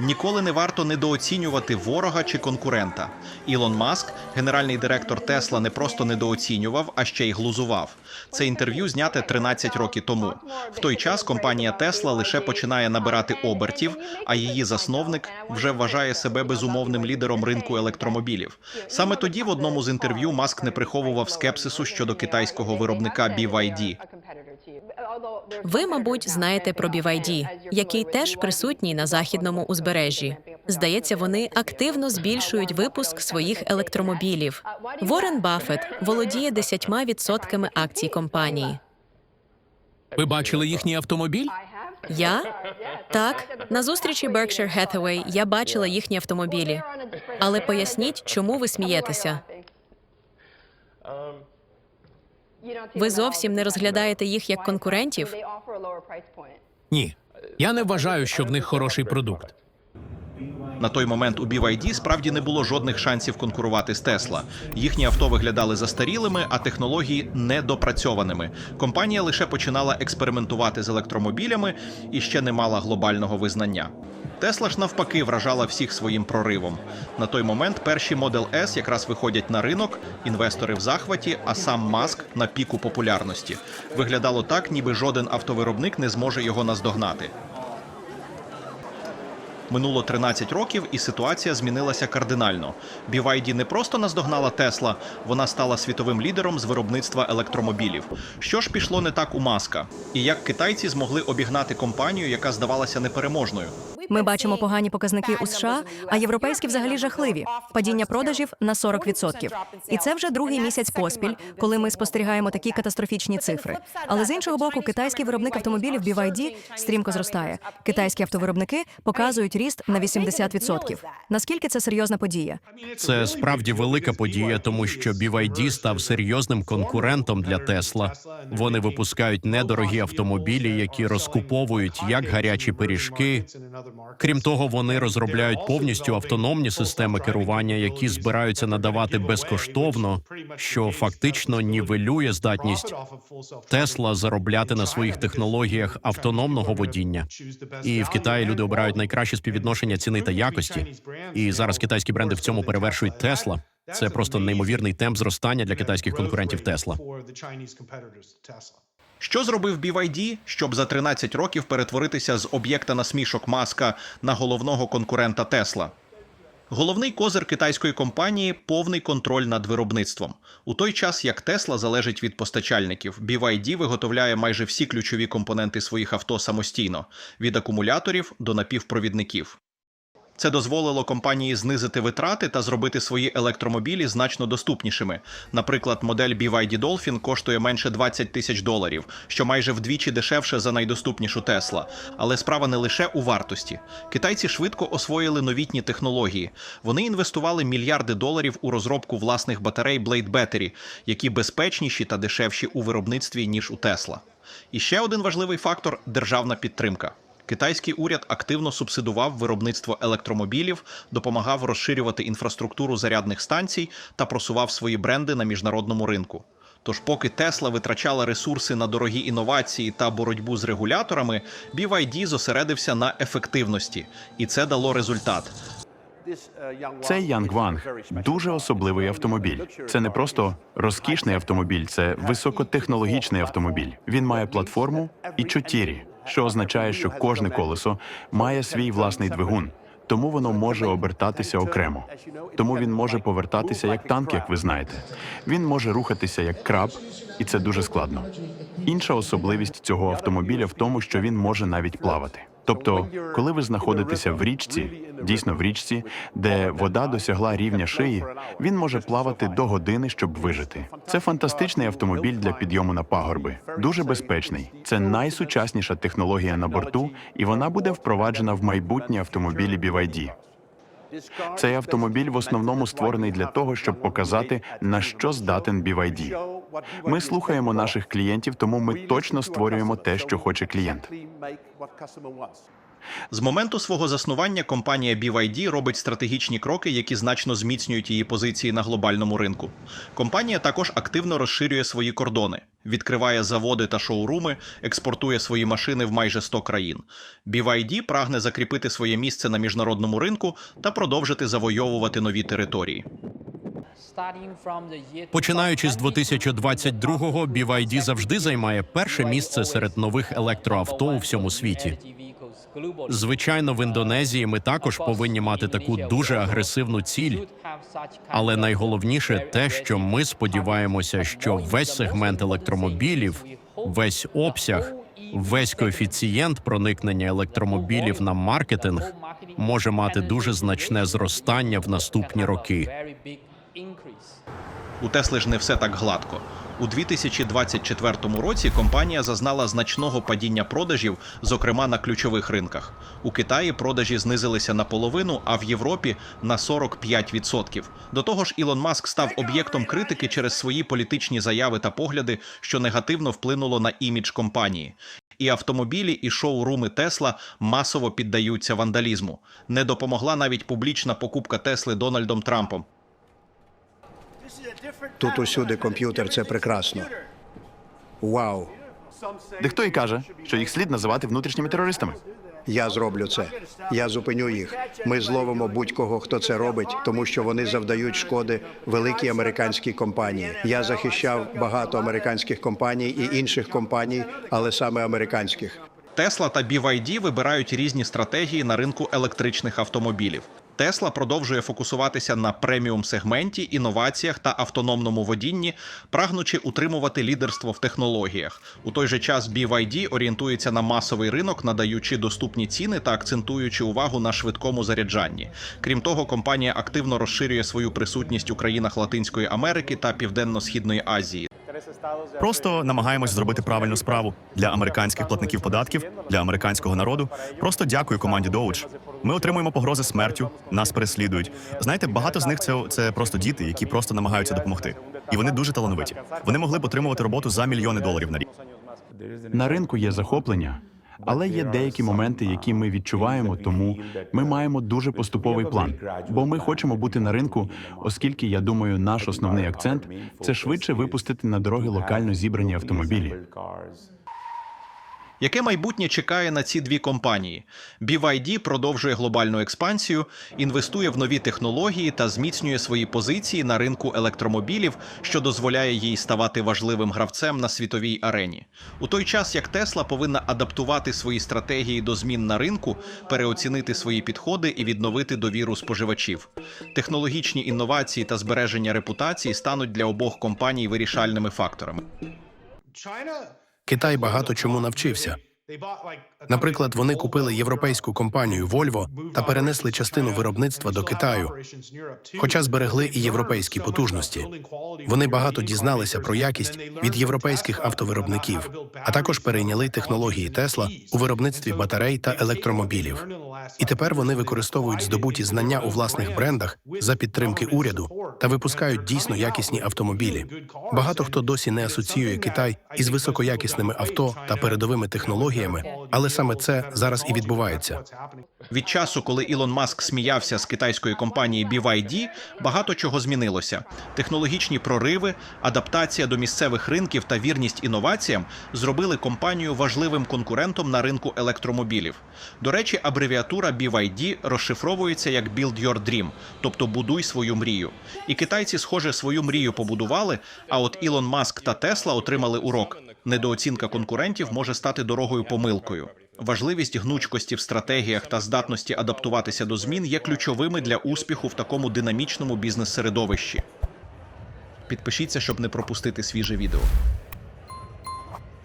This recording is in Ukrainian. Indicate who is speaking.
Speaker 1: Ніколи не варто недооцінювати ворога чи конкурента. Ілон Маск, генеральний директор Тесла, не просто недооцінював, а ще й глузував. Це інтерв'ю зняте 13 років тому. В той час компанія Тесла лише починає набирати обертів, а її засновник вже вважає себе безумовним лідером ринку електромобілів. Саме тоді, в одному з інтерв'ю, Маск не приховував скепсису щодо китайського виробника BYD.
Speaker 2: Ви, мабуть, знаєте про BYD, який теж присутній на західному узбережжі. Здається, вони активно збільшують випуск своїх електромобілів. Ворен Баффет володіє 10% акцій компанії.
Speaker 3: Ви бачили їхній автомобіль?
Speaker 2: Я так на зустрічі Berkshire Hathaway я бачила їхні автомобілі. Але поясніть, чому ви смієтеся? Ви зовсім не розглядаєте їх як конкурентів?
Speaker 3: Ні. Я не вважаю, що в них хороший продукт.
Speaker 1: На той момент у BYD справді не було жодних шансів конкурувати з Tesla. Їхні авто виглядали застарілими, а технології недопрацьованими. Компанія лише починала експериментувати з електромобілями і ще не мала глобального визнання. Тесла ж навпаки вражала всіх своїм проривом. На той момент перші Model S якраз виходять на ринок, інвестори в захваті, а сам Маск на піку популярності. Виглядало так, ніби жоден автовиробник не зможе його наздогнати. Минуло 13 років, і ситуація змінилася кардинально. BYD не просто наздогнала Тесла, вона стала світовим лідером з виробництва електромобілів. Що ж пішло не так у Маска? І як китайці змогли обігнати компанію, яка здавалася непереможною?
Speaker 4: Ми бачимо погані показники у США, а європейські взагалі жахливі. Падіння продажів на 40%. І це вже другий місяць поспіль, коли ми спостерігаємо такі катастрофічні цифри. Але з іншого боку, китайський виробник автомобілів BYD стрімко зростає. Китайські автовиробники показують ріст на 80%. Наскільки це серйозна подія?
Speaker 3: Це справді велика подія, тому що BYD став серйозним конкурентом для Тесла. Вони випускають недорогі автомобілі, які розкуповують як гарячі пиріжки. Крім того, вони розробляють повністю автономні системи керування, які збираються надавати безкоштовно, що фактично нівелює здатність Тесла заробляти на своїх технологіях автономного водіння. І в Китаї люди обирають найкраще співвідношення ціни та якості. І зараз китайські бренди в цьому перевершують Тесла. Це просто неймовірний темп зростання для китайських конкурентів Тесла.
Speaker 1: Що зробив BYD, щоб за 13 років перетворитися з об'єкта насмішок Маска на головного конкурента Тесла? Головний козир китайської компанії повний контроль над виробництвом. У той час як Тесла залежить від постачальників, BYD виготовляє майже всі ключові компоненти своїх авто самостійно від акумуляторів до напівпровідників. Це дозволило компанії знизити витрати та зробити свої електромобілі значно доступнішими. Наприклад, модель BYD Dolphin коштує менше 20 тисяч доларів, що майже вдвічі дешевше за найдоступнішу Tesla. Але справа не лише у вартості. Китайці швидко освоїли новітні технології. Вони інвестували мільярди доларів у розробку власних батарей Blade Battery, які безпечніші та дешевші у виробництві ніж у Tesla. І ще один важливий фактор державна підтримка. Китайський уряд активно субсидував виробництво електромобілів, допомагав розширювати інфраструктуру зарядних станцій та просував свої бренди на міжнародному ринку. Тож, поки Тесла витрачала ресурси на дорогі інновації та боротьбу з регуляторами, BYD зосередився на ефективності, і це дало результат.
Speaker 5: Цей Янгванг дуже особливий автомобіль. Це не просто розкішний автомобіль, це високотехнологічний автомобіль. Він має платформу і чотірі, що означає, що кожне колесо має свій власний двигун. Тому воно може обертатися окремо. Тому він може повертатися як танк, як ви знаєте. Він може рухатися як краб, і це дуже складно. Інша особливість цього автомобіля в тому, що він може навіть плавати. Тобто, коли ви знаходитеся в річці, дійсно в річці, де вода досягла рівня шиї, він може плавати до години, щоб вижити. Це фантастичний автомобіль для підйому на пагорби, дуже безпечний. Це найсучасніша технологія на борту, і вона буде впроваджена в майбутні автомобілі BYD. Цей автомобіль в основному створений для того, щоб показати на що здатен BYD. Ми слухаємо наших клієнтів, тому ми точно створюємо те, що хоче клієнт.
Speaker 1: З моменту свого заснування компанія BYD робить стратегічні кроки, які значно зміцнюють її позиції на глобальному ринку. Компанія також активно розширює свої кордони. Відкриває заводи та шоуруми, експортує свої машини в майже 100 країн. BYD прагне закріпити своє місце на міжнародному ринку та продовжити завойовувати нові території.
Speaker 3: Починаючи з 2022-го, BYD завжди займає перше місце серед нових електроавто у всьому світі. Звичайно, в Індонезії ми також повинні мати таку дуже агресивну ціль. Але найголовніше те, що ми сподіваємося, що весь сегмент електромобілів, весь обсяг, весь коефіцієнт проникнення електромобілів на маркетинг може мати дуже значне зростання в наступні роки.
Speaker 1: У Тесли ж не все так гладко. У 2024 році компанія зазнала значного падіння продажів, зокрема на ключових ринках. У Китаї продажі знизилися наполовину, а в Європі на 45%. До того ж, Ілон Маск став об'єктом критики через свої політичні заяви та погляди, що негативно вплинуло на імідж компанії. І автомобілі, і шоуруми Тесла масово піддаються вандалізму. Не допомогла навіть публічна покупка Тесли Дональдом Трампом.
Speaker 6: Тут усюди комп'ютер це прекрасно. Вау!
Speaker 5: Дехто і каже, що їх слід називати внутрішніми терористами.
Speaker 6: Я зроблю це. Я зупиню їх. Ми зловимо будь-кого, хто це робить, тому що вони завдають шкоди великій американській компанії. Я захищав багато американських компаній і інших компаній, але саме американських.
Speaker 1: Тесла та BYD вибирають різні стратегії на ринку електричних автомобілів. Тесла продовжує фокусуватися на преміум сегменті, інноваціях та автономному водінні, прагнучи утримувати лідерство в технологіях. У той же час BYD орієнтується на масовий ринок, надаючи доступні ціни та акцентуючи увагу на швидкому заряджанні. Крім того, компанія активно розширює свою присутність у країнах Латинської Америки та Південно-східної Азії.
Speaker 7: Просто намагаємось зробити правильну справу для американських платників податків, для американського народу. Просто дякую команді Доуч. Ми отримуємо погрози смертю, нас переслідують. Знаєте, багато з них це, це просто діти, які просто намагаються допомогти. І вони дуже талановиті. Вони могли б отримувати роботу за мільйони доларів на рік.
Speaker 5: На ринку є захоплення, але є деякі моменти, які ми відчуваємо, тому ми маємо дуже поступовий план. Бо ми хочемо бути на ринку, оскільки я думаю, наш основний акцент це швидше випустити на дороги локально зібрані автомобілі.
Speaker 1: Яке майбутнє чекає на ці дві компанії? BYD продовжує глобальну експансію, інвестує в нові технології та зміцнює свої позиції на ринку електромобілів, що дозволяє їй ставати важливим гравцем на світовій арені. У той час як Тесла повинна адаптувати свої стратегії до змін на ринку, переоцінити свої підходи і відновити довіру споживачів. Технологічні інновації та збереження репутації стануть для обох компаній вирішальними факторами.
Speaker 8: Китай багато чому навчився. Наприклад, вони купили європейську компанію Volvo та перенесли частину виробництва до Китаю, хоча зберегли і європейські потужності. Вони багато дізналися про якість від європейських автовиробників, а також перейняли технології Тесла у виробництві батарей та електромобілів. І тепер вони використовують здобуті знання у власних брендах за підтримки уряду та випускають дійсно якісні автомобілі. Багато хто досі не асоціює Китай із високоякісними авто та передовими технологіями, але саме це зараз і відбувається.
Speaker 1: Від часу, коли Ілон Маск сміявся з китайської компанії BYD, багато чого змінилося. Технологічні прориви, адаптація до місцевих ринків та вірність інноваціям зробили компанію важливим конкурентом на ринку електромобілів. До речі, абревіатура BYD розшифровується як Build Your Dream, тобто будуй свою мрію. І китайці, схоже, свою мрію побудували. А от Ілон Маск та Тесла отримали урок. Недооцінка конкурентів може стати дорогою помилкою. Важливість гнучкості в стратегіях та здатності адаптуватися до змін є ключовими для успіху в такому динамічному бізнес-середовищі. Підпишіться, щоб не пропустити свіже відео.